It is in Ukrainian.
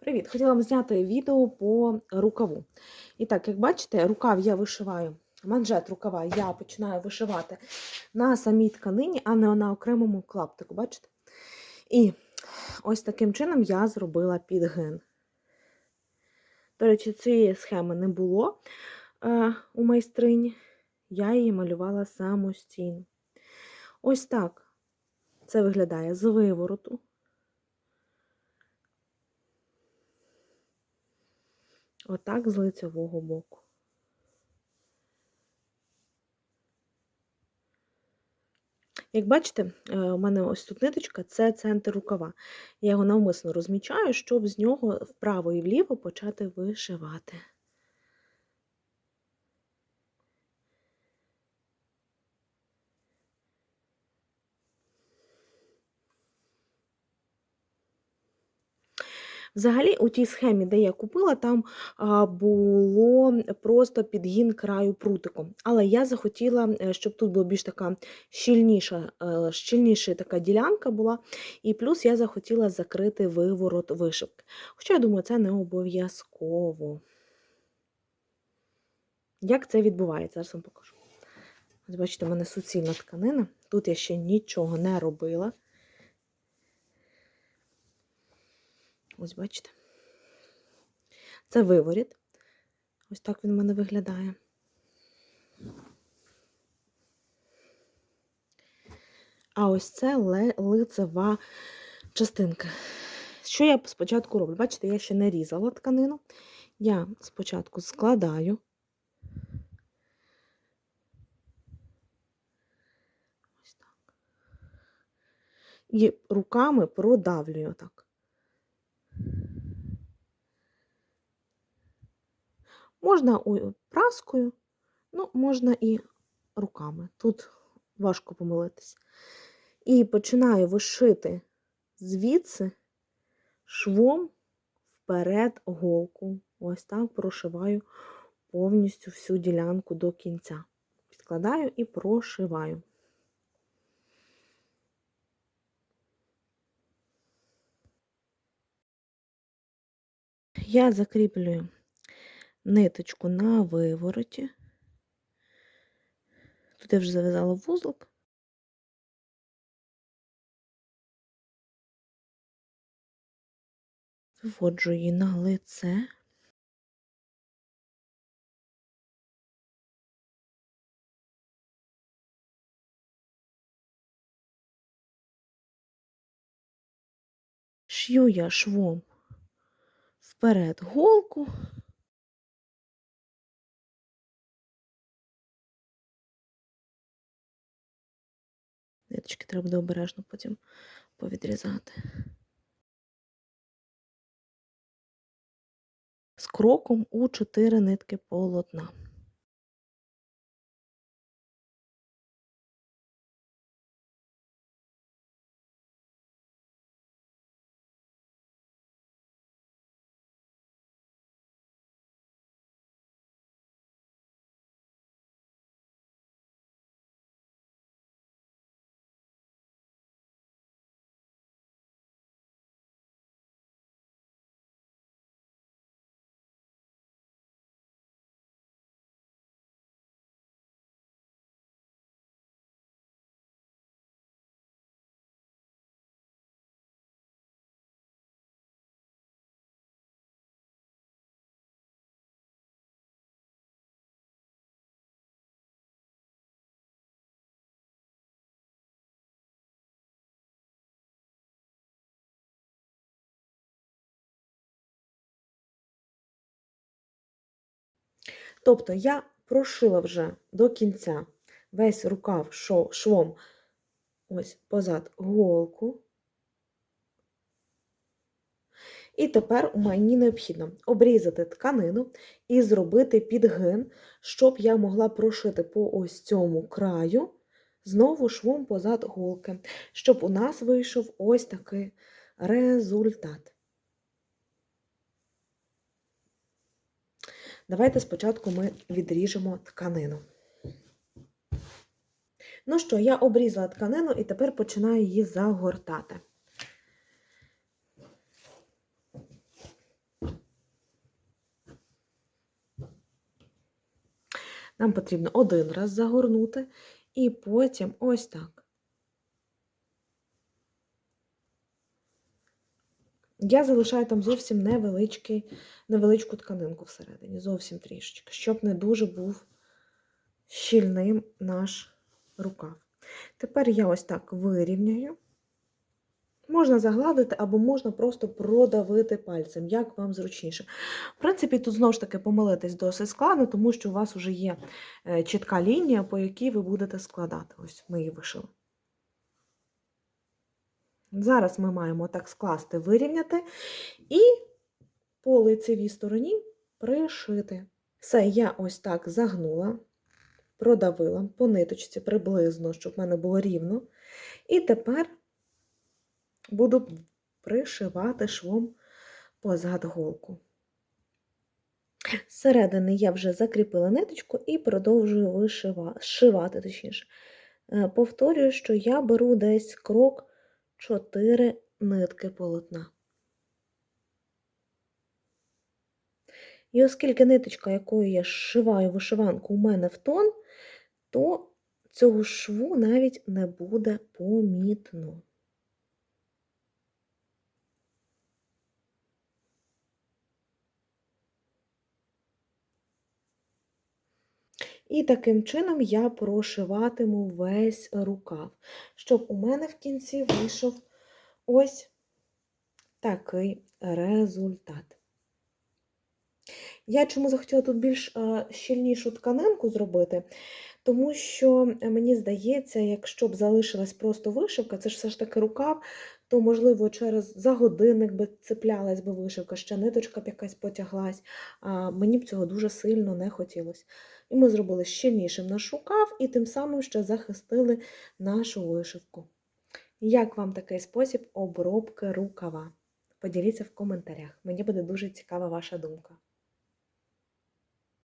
Привіт! Хотіла вам зняти відео по рукаву. І так, як бачите, рукав я вишиваю, манжет рукава я починаю вишивати на самій тканині, а не на окремому клаптику, бачите? І ось таким чином я зробила підгин. До речі, цієї схеми не було е, у майстрині, я її малювала самостійно. Ось так це виглядає з вивороту. Отак з лицевого боку. Як бачите, е, у мене ось тут ниточка це центр рукава. Я його навмисно розмічаю, щоб з нього вправо і вліво почати вишивати. Взагалі, у тій схемі, де я купила, там було просто підгін краю прутиком. Але я захотіла, е, щоб тут була більш така щільніша, е, щільніша така ділянка була, і плюс я захотіла закрити виворот вишивки. Хоча, я думаю, це не обов'язково. Як це відбувається? Зараз вам покажу. Ось, бачите, в мене суцільна тканина. Тут я ще нічого не робила. Ось, бачите? Це виворіт. Ось так він в мене виглядає. А ось це лицева частинка. Що я спочатку роблю? Бачите, я ще не різала тканину. Я спочатку складаю. Ось так. І руками продавлюю так. Можна праскою, ну, можна і руками. Тут важко помилитись. І починаю вишити звідси швом вперед голку. Ось так прошиваю повністю всю ділянку до кінця. Підкладаю і прошиваю. Я закріплюю ниточку на вивороті. Тут я вже зав'язала вузлик. Виводжу її на лице. Шью я швом вперед голку. Ниточки треба буде обережно потім повідрізати. З кроком у 4 нитки полотна. Тобто я прошила вже до кінця весь рукав швом ось позад голку. І тепер мені необхідно обрізати тканину і зробити підгин, щоб я могла прошити по ось цьому краю, знову швом позад голки, щоб у нас вийшов ось такий результат. Давайте спочатку ми відріжемо тканину. Ну що, я обрізала тканину і тепер починаю її загортати. Нам потрібно один раз загорнути, і потім ось так. Я залишаю там зовсім невеличкий, невеличку тканинку всередині, зовсім трішечки, щоб не дуже був щільним наш рукав. Тепер я ось так вирівняю. Можна загладити або можна просто продавити пальцем, як вам зручніше. В принципі, тут знову ж таки помилитись досить складно, тому що у вас вже є е, чітка лінія, по якій ви будете складати. Ось ми її вишили. Зараз ми маємо так скласти, вирівняти і по лицевій стороні пришити. Все, я ось так загнула, продавила по ниточці приблизно, щоб в мене було рівно. І тепер буду пришивати швом позад голку. Зсередини я вже закріпила ниточку і продовжую вишивати, точніше. Е, Повторюю, що я беру десь крок 4 нитки полотна. І оскільки ниточка, якою я зшиваю вишиванку, у мене в тон, то цього шву навіть не буде помітно. І таким чином я прошиватиму весь рукав, щоб у мене в кінці вийшов ось такий результат. Я чому захотіла тут більш е, щільнішу тканинку зробити, тому що мені здається, якщо б залишилась просто вишивка, це ж все ж таки рукав, то, можливо, через за годинник би цеплялась би вишивка, ще ниточка б якась потяглась, а мені б цього дуже сильно не хотілося. І ми зробили щільнішим наш рукав, і тим самим ще захистили нашу вишивку. Як вам такий спосіб обробки рукава? Поділіться в коментарях. Мені буде дуже цікава ваша думка.